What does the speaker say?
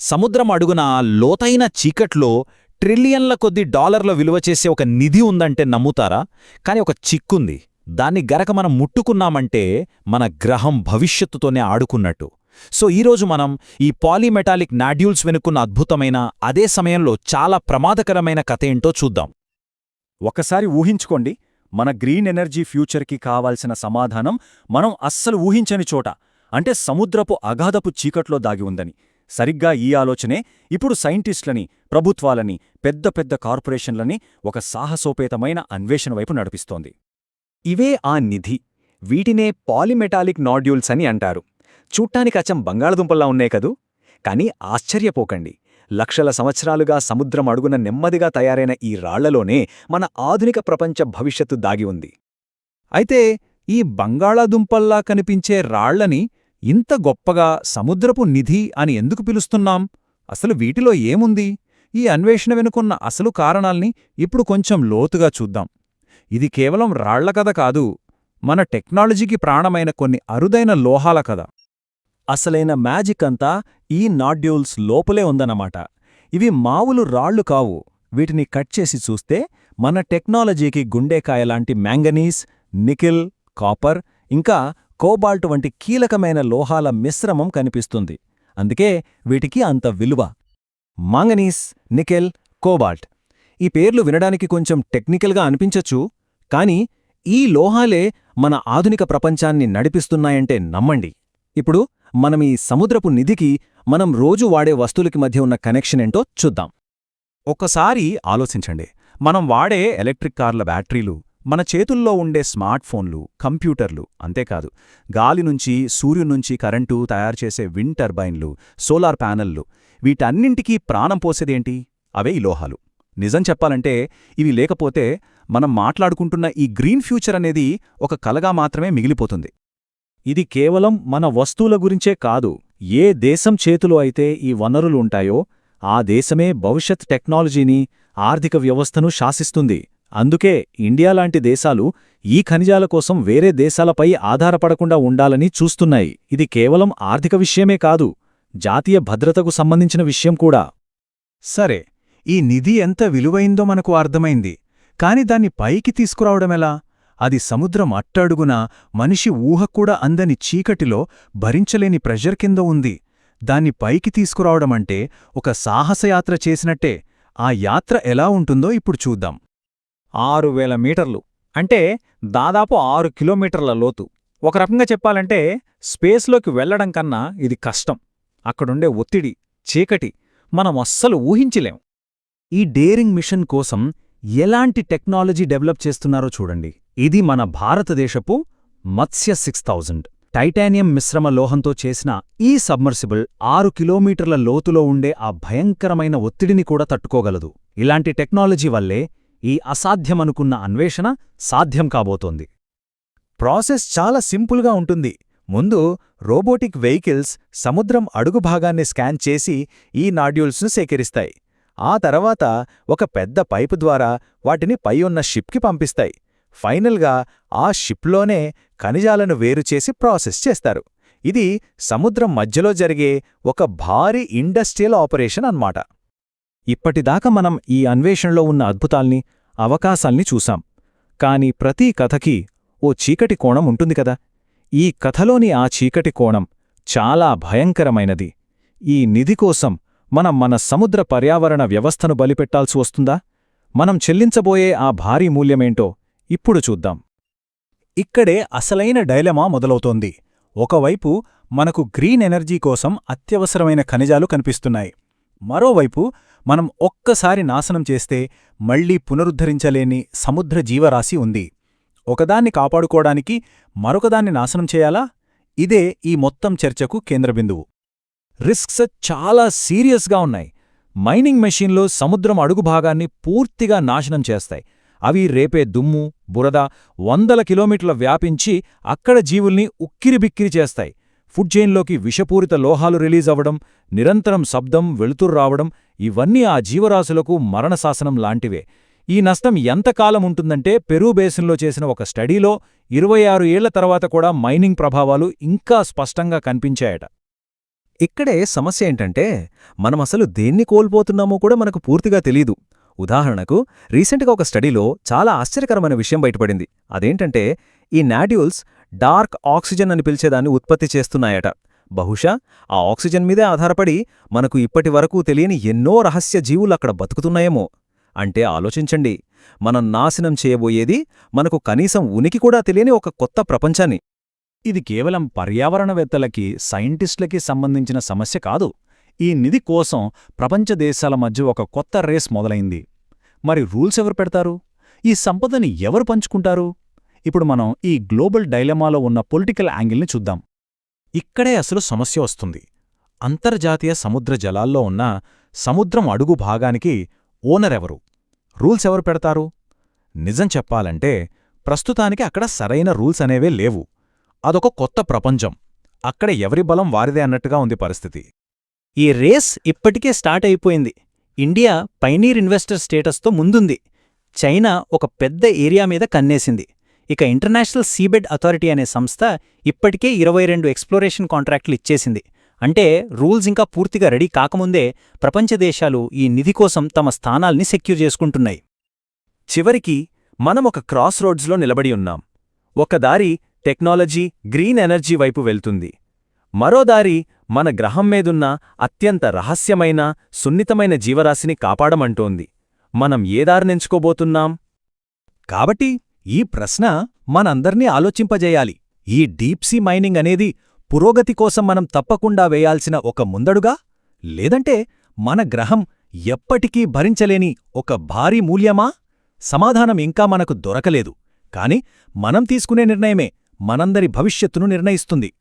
సముద్రం అడుగున లోతైన చీకట్లో ట్రిలియన్ల కొద్ది డాలర్ల విలువ చేసే ఒక నిధి ఉందంటే నమ్ముతారా? కాని ఒక చిక్కుంది. దాన్ని గరక మనం ముట్టుకున్నామంటే మన గ్రహం భవిష్యత్తుతోనే ఆడుకున్నట్టు. సో ఈరోజు మనం ఈ పాలీమెటాలిక్ నాడ్యూల్స్ వెనుకున్న అద్భుతమైన అదే సమయంలో చాలా ప్రమాదకరమైన కథ ఏంటో చూద్దాం. ఒకసారి ఊహించుకోండి. మన గ్రీన్ ఎనర్జీ ఫ్యూచర్కి కావాల్సిన సమాధానం మనం అస్సలు ఊహించని చోట అంటే సముద్రపు అగాధపు చీకట్లో దాగి ఉందని. సరిగ్గా ఈ ఆలోచనే. ఇప్పుడు సైంటిస్టులని ప్రభుత్వాలని పెద్ద పెద్ద కార్పొరేషన్లని ఒక సాహసోపేతమైన అన్వేషణ వైపు నడిపిస్తోంది. ఇవే ఆ నిధి. వీటినే పాలిమెటాలిక్ నాడ్యూల్స్ అని అంటారు. చూట్టానికి అచ్చం బంగాళదుంపల్లా ఉన్నాయి కదూ? కానీ ఆశ్చర్యపోకండి. లక్షల సంవత్సరాలుగా సముద్రం అడుగున నెమ్మదిగా తయారైన ఈ రాళ్ళలోనే మన ఆధునిక ప్రపంచ భవిష్యత్తు దాగి ఉంది. అయితే ఈ బంగాళాదుంపల్లా కనిపించే రాళ్ళని ఇంత గొప్పగా సముద్రపు నిధి అని ఎందుకు పిలుస్తున్నాం? అసలు వీటిలో ఏముంది? ఈ అన్వేషణ వెనుకున్న అసలు కారణాల్ని ఇప్పుడు కొంచెం లోతుగా చూద్దాం. ఇది కేవలం రాళ్ళ కథ కాదు మన టెక్నాలజీకి ప్రాణమైన కొన్ని అరుదైన లోహాల కథ. అసలైన మ్యాజిక్ అంతా ఈ నాడ్యూల్స్ లోపలే ఉందన్నమాట. ఇవి మావులు రాళ్ళు కావు. వీటిని కట్ చేసి చూస్తే మన టెక్నాలజీకి గుండెకాయలాంటి మ్యాంగనీస్ నికిల్ కాపర్ ఇంకా కోబాల్ట్ వంటి కీలకమైన లోహాల మిశ్రమం కనిపిస్తుంది. అందుకే వీటికి అంత విలువ. Manganese nickel cobalt. ఈ పేర్లు వినడానికి కొంచెం టెక్నికల్గా అనిపించచ్చు కాని ఈ లోహాలే మన ఆధునిక ప్రపంచాన్ని నడిపిస్తున్నాయంటే నమ్మండి. ఇప్పుడు మనం ఈ సముద్రపు నిధికి మనం రోజు వాడే వస్తువులకి మధ్య ఉన్న కనెక్షన్ ఏంటో చూద్దాం. ఒక్కసారి ఆలోచించండి. మనం వాడే ఎలక్ట్రిక్ కార్ల బ్యాటరీలు మన చేతుల్లో ఉండే స్మార్ట్ ఫోన్లు కంప్యూటర్లు అంతేకాదు గాలి నుంచి సూర్యుని నుంచి కరెంటు తయారు చేసే విండ్ టర్బైన్లు సోలార్ ప్యానెల్లు వీటన్నింటికీ ప్రాణం పోసేదేంటి? అవే ఈ లోహాలు. నిజం చెప్పాలంటే ఇవి లేకపోతే మనం మాట్లాడుకుంటున్న ఈ గ్రీన్ ఫ్యూచర్ అనేది ఒక కలగా మాత్రమే మిగిలిపోతుంది. ఇది కేవలం మన వస్తువుల గురించే కాదు ఏ దేశం చేతిలో అయితే ఈ వనరులు ఉంటాయో ఆ దేశమే భవిష్యత్ టెక్నాలజీని ఆర్థిక వ్యవస్థను శాసిస్తుంది. అందుకే ఇండియా లాంటి దేశాలు ఈ ఖనిజాల కోసం వేరే దేశాలపై ఆధారపడకుండా ఉండాలని చూస్తున్నాయి. ఇది కేవలం ఆర్థిక విషయమే కాదు జాతీయ భద్రతకు సంబంధించిన విషయం కూడా. సరే ఈ నిధి ఎంత విలువైందో మనకు అర్థమైంది. కాని దాన్ని పైకి తీసుకురావడమెలా అది సముద్రం అట్టడుగున మనిషి ఊహకూడా అందని చీకటిలో భరించలేని ప్రెషర్ కింద ఉంది. దాన్ని పైకి తీసుకురావడమంటే ఒక సాహసయాత్ర చేసినట్టే. ఆ యాత్ర ఎలా ఉంటుందో ఇప్పుడు చూద్దాం. ఆరు వేల మీటర్లు. అంటే దాదాపు ఆరు కిలోమీటర్ల లోతు. ఒక రకంగా చెప్పాలంటే స్పేస్లోకి వెళ్ళడం కన్నా ఇది కష్టం. అక్కడుండే ఒత్తిడి చీకటి మనం అస్సలు ఊహించలేం. ఈ డేరింగ్ మిషన్ కోసం ఎలాంటి టెక్నాలజీ డెవలప్ చేస్తున్నారో చూడండి. ఇది మన భారతదేశపు మత్స్య సిక్స్ థౌజండ్. టైటానియం మిశ్రమ లోహంతో చేసిన ఈ సబ్మర్సిబుల్ ఆరు కిలోమీటర్ల లోతులో ఉండే ఆ భయంకరమైన ఒత్తిడిని కూడా తట్టుకోగలదు. ఇలాంటి టెక్నాలజీ వల్లే ఈ అసాధ్యమనుకున్న అన్వేషణ సాధ్యం కాబోతోంది. ప్రాసెస్ చాలా సింపుల్గా ఉంటుంది. ముందు రోబోటిక్ వెహికల్స్ సముద్రం అడుగు భాగాన్ని స్కాన్ చేసి ఈ నాడ్యూల్స్ను సేకరిస్తాయి. ఆ తర్వాత ఒక పెద్ద పైపు ద్వారా వాటిని పై ఉన్న షిప్కి పంపిస్తాయి. ఫైనల్గా ఆ షిప్లోనే ఖనిజాలను వేరుచేసి ప్రాసెస్ చేస్తారు. ఇది సముద్రం మధ్యలో జరిగే ఒక భారీ ఇండస్ట్రియల్ ఆపరేషన్ అన్నమాట. ఇప్పటిదాకా మనం ఈ అన్వేషణలో ఉన్న అద్భుతాల్ని అవకాశాల్ని చూశాం. కాని ప్రతి కథకి ఓ చీకటి కోణం ఉంటుంది కదా. ఈ కథలోని ఆ చీకటి కోణం చాలా భయంకరమైనది. ఈ నిధి కోసం మనం మన సముద్ర పర్యావరణ వ్యవస్థను బలిపెట్టాల్సి వస్తుందా? మనం చెల్లించబోయే ఆ భారీ మూల్యమేంటో ఇప్పుడు చూద్దాం. ఇక్కడే అసలైన డైలమా మొదలవుతోంది. ఒకవైపు మనకు గ్రీన్ ఎనర్జీ కోసం అత్యవసరమైన ఖనిజాలు కనిపిస్తున్నాయి. మరోవైపు మనం ఒక్కసారి నాశనం చేస్తే మళ్ళీ పునరుద్ధరించలేని సముద్ర జీవరాశి ఉంది. ఒకదాన్ని కాపాడుకోవడానికి మరొకదాన్ని నాశనం చేయాలా? ఇదే ఈ మొత్తం చర్చకు కేంద్రబిందువు రిస్క్స్ చాలా సీరియస్గా ఉన్నాయి. మైనింగ్ మెషీన్లో సముద్రం అడుగు భాగాన్ని పూర్తిగా నాశనం చేస్తాయి. అవి రేపే దుమ్ము బురద వందల కిలోమీటర్ల వ్యాపించి అక్కడ జీవుల్ని ఉక్కిరిబిక్కిరి చేస్తాయి. ఫుడ్ చైన్లోకి విషపూరిత లోహాలు రిలీజ్ అవ్వడం నిరంతరం శబ్దం వెళుతురు రావడం ఇవన్నీ ఆ జీవరాశులకు మరణశాసనం లాంటివే. ఈ నష్టం ఎంతకాలం ఉంటుందంటే పెరూ బేసిన్లో చేసిన ఒక స్టడీలో ఇరవై ఆరు ఏళ్ళ తర్వాత కూడా మైనింగ్ ప్రభావాలు ఇంకా స్పష్టంగా కనిపించాయట. ఇక్కడే సమస్య ఏంటంటే మనం అసలు దేన్ని కోల్పోతున్నామో కూడా మనకు పూర్తిగా తెలీదు. ఉదాహరణకు రీసెంట్గా ఒక స్టడీలో చాలా ఆశ్చర్యకరమైన విషయం బయటపడింది. అదేంటంటే ఈ నాడ్యూల్స్ డార్క్ ఆక్సిజన్ అని పిలిచేదాన్ని ఉత్పత్తి చేస్తున్నాయట. బహుశా ఆ ఆక్సిజన్ మీదే ఆధారపడి మనకు ఇప్పటి వరకు తెలియని ఎన్నో రహస్య జీవులు అక్కడ బతుకుతున్నాయేమో. అంటే ఆలోచించండి మనం నాశనం చేయబోయేది మనకు కనీసం ఉనికి కూడా తెలియని ఒక కొత్త ప్రపంచాన్ని. ఇది కేవలం పర్యావరణవేత్తలకి సైంటిస్టులకి సంబంధించిన సమస్య కాదు. ఈ నిధి కోసం ప్రపంచ దేశాల మధ్య ఒక కొత్త రేస్ మొదలైంది. మరి రూల్స్ ఎవరు పెడతారు? ఈ సంపదని ఎవరు పంచుకుంటారు? ఇప్పుడు మనం ఈ గ్లోబల్ డైలమాలో ఉన్న పొలిటికల్ యాంగిల్ని చూద్దాం. ఇక్కడే అసలు సమస్య వస్తుంది. అంతర్జాతీయ సముద్ర జలాల్లో ఉన్న సముద్రం అడుగు భాగానికి ఓనరెవరు రూల్స్ ఎవరు పెడతారు? నిజం చెప్పాలంటే ప్రస్తుతానికి అక్కడ సరైన రూల్స్ అనేవే లేవు. అదొక కొత్త ప్రపంచం. అక్కడ ఎవరి బలం వారిదే అన్నట్టుగా ఉంది పరిస్థితి. ఈ రేస్ ఇప్పటికే స్టార్ట్ అయిపోయింది. ఇండియా పైనీర్ ఇన్వెస్టర్ స్టేటస్తో ముందుంది. చైనా ఒక పెద్ద ఏరియా మీద కన్నేసింది. ఇక ఇంటర్నేషనల్ సీబెడ్ అథారిటీ అనే సంస్థ ఇప్పటికే ఇరవై రెండు ఎక్స్ప్లోరేషన్ కాంట్రాక్టులు ఇచ్చేసింది. అంటే రూల్స్ ఇంకా పూర్తిగా రెడీ కాకముందే ప్రపంచ దేశాలు ఈ నిధి కోసం తమ స్థానాల్ని సెక్యూర్ చేసుకుంటున్నాయి. చివరికి మనం ఒక క్రాస్ రోడ్స్లో నిలబడి ఉన్నాం. ఒక దారి టెక్నాలజీ గ్రీన్ ఎనర్జీ వైపు వెళ్తుంది. మరో దారి మన గ్రహం మీదున్న అత్యంత రహస్యమైన సున్నితమైన జీవరాశిని కాపాడమంటోంది. మనం ఏ దారినెంచుకోబోతున్నాం కాబట్టి ఈ ప్రశ్న మనందర్నీ ఆలోచింపజేయాలి. ఈ డీప్సీ మైనింగ్ అనేది పురోగతి కోసం మనం తప్పకుండా వేయాల్సిన ఒక ముందడుగా? లేదంటే మన గ్రహం ఎప్పటికీ భరించలేని ఒక భారీ మూల్యమా? సమాధానం ఇంకా మనకు దొరకలేదు. కాని మనం తీసుకునే నిర్ణయమే మనందరి భవిష్యత్తును నిర్ణయిస్తుంది.